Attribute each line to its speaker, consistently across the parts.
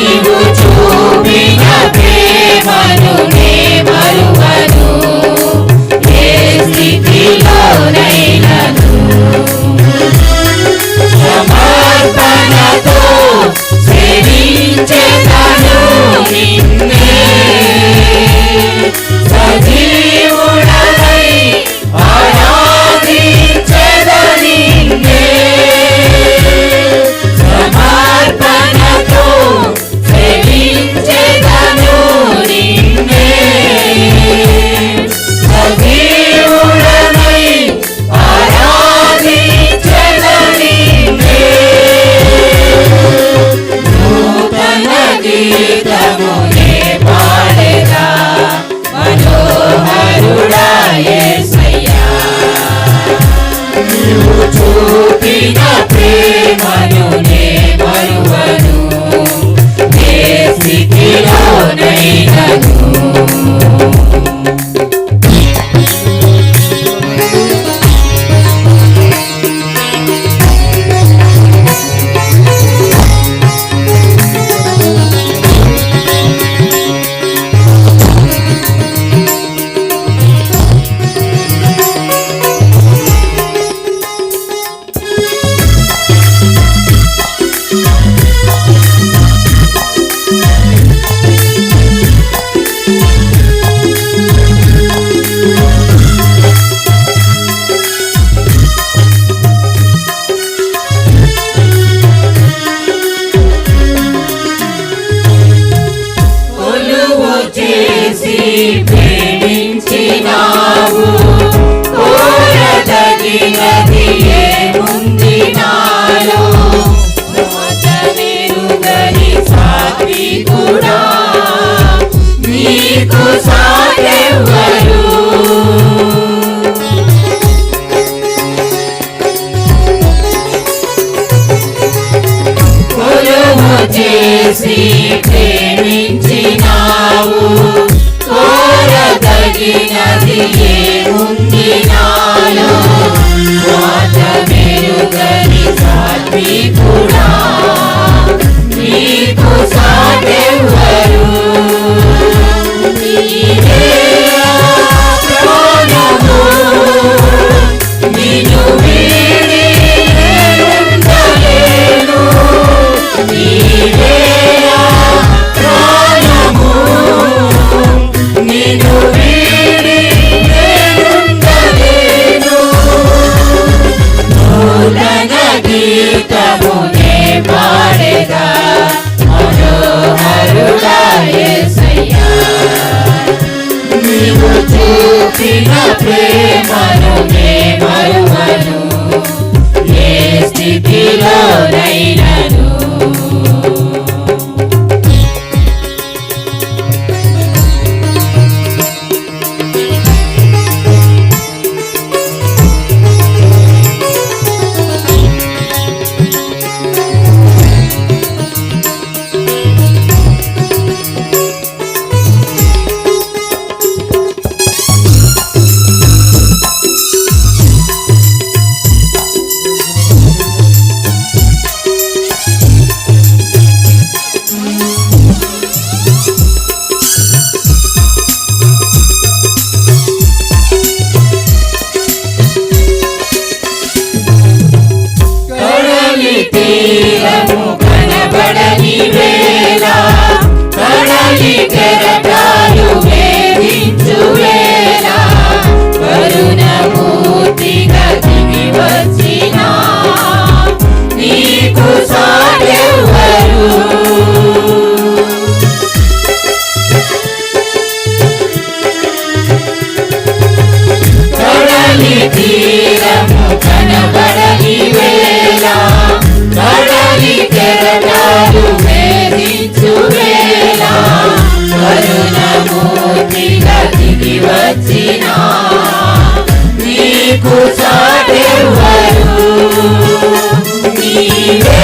Speaker 1: You Jesus. చూసిన ప్రేమను నే మరువను ఏ స్థితిలోనైనను వచ్చినా నీకు చాటెవ్వరు నీవే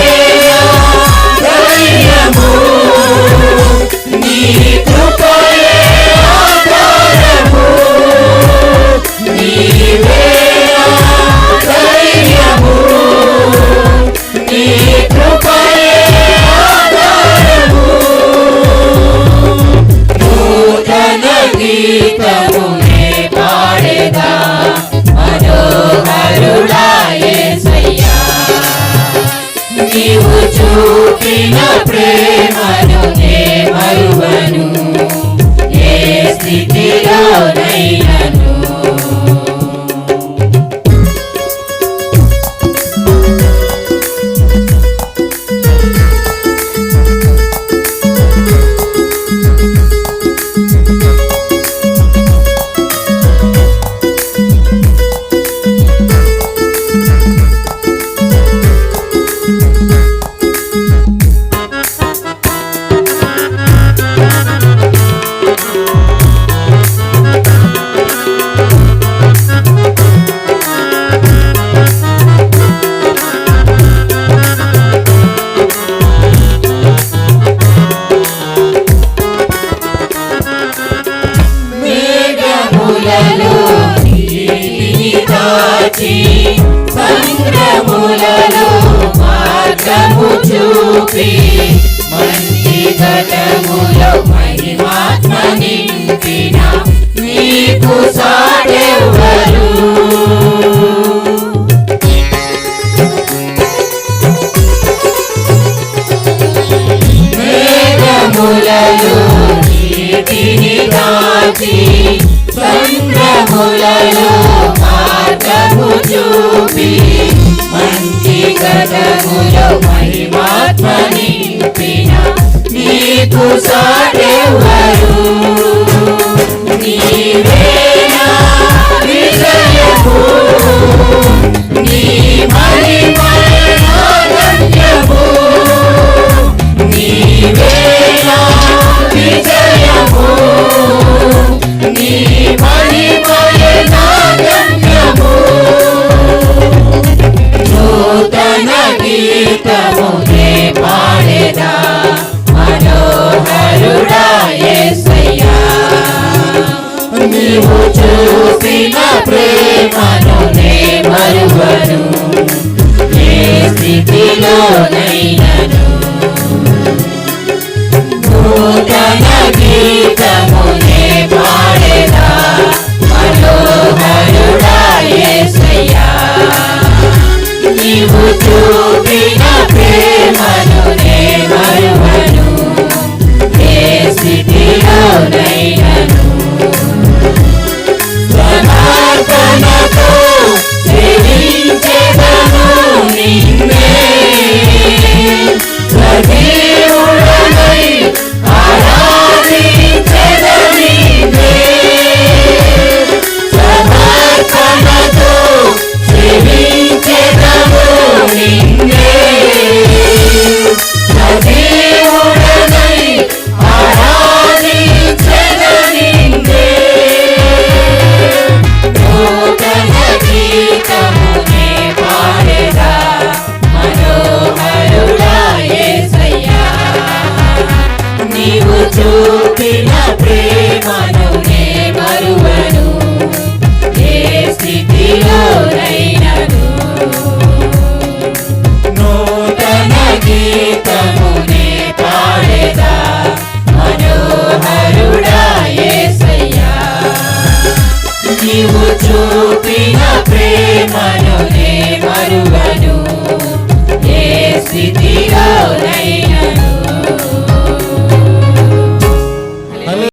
Speaker 1: నీవు చూపిన ప్రేమను నే మరువను ఏ స్థితిలోనైనను మేఘములలో నీటిని దాచి సంద్రములలో మార్గము చూపి మంచి ఘటములో మహిమాత్మ నింపిన నీకు మంచి గదములో మహిమాత్మ నింపిన నీకు సాడెవరు నీవే నీవు చూసిన ప్రేమను నే మరువను. ఏ స్థితిలోనైనను. నూతన గీతము